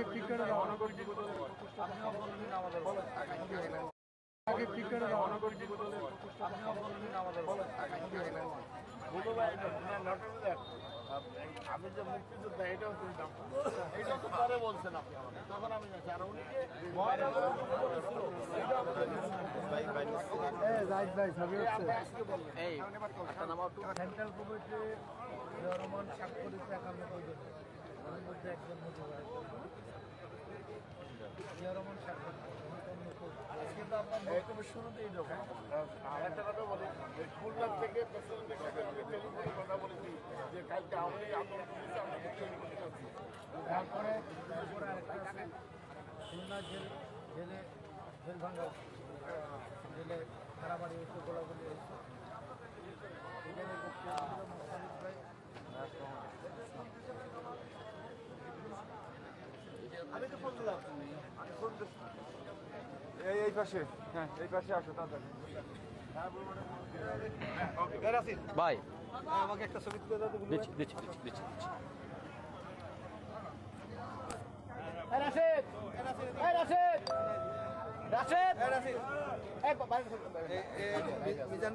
আগে টিকাটা দাও আগে টিকাটা দাও আমি যে মুক্তিযোদ্ধা এটাও তুমি জানতো এটা তো পরে বলছেন আপনি আমাকে তখন আমি আর উনি। সেন্ট্রাল কমিটি রহমান স্বাক্ষরিত একানব্বই জন তার মধ্যে একজন রহমান জিয়া রহমান স্বাক্ষরিত বক্তব্য শুরুতেই যখন আর কথা বলি খুলনা থেকে প্রেসিডেন্টের সাথে আমি টেলিফোনে কথা বলেছি যে কালকে আমি ট্রেন করতে তারপরে খুলনা জেল জেলে জেল ভাঙ্গা জেলে মোস্তানিক ভাই আমি তো দিলাম আমি এই এই পাশে হ্যাঁ এই পাশে আসো তাড়াতাড়ি। ভাই। আমাকে একটা ছবি তুলে দাও দিচ্ছি দিচ্ছি দিচ্ছি দিচ্ছি রাশেদ রাশেদ রাশেদ। মিজান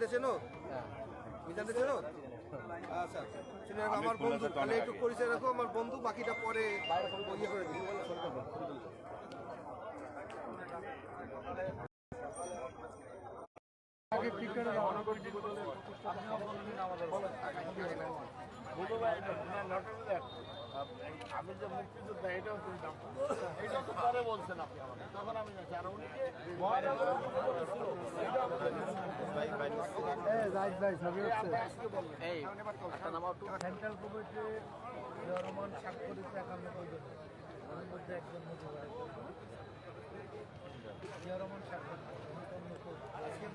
আচ্ছা আমার বন্ধু তাহলে একটু পরিচয় রাখো আমার বন্ধু বাকিটা পরে ইয়ে করে দিই আগে টিকাটা দাও আমি যে মুক্তিযোদ্ধা এটাও তুমি জানতো এটা তো পরে বলছেন আপনি আমাকে। তখন আমি জানছি আর উনি একটু। সেন্ট্রাল কমিটি রহমান স্বাক্ষরিত তার মধ্যে একজন মুজিবুর রহমান জিয়া রহমান স্বাক্ষরিত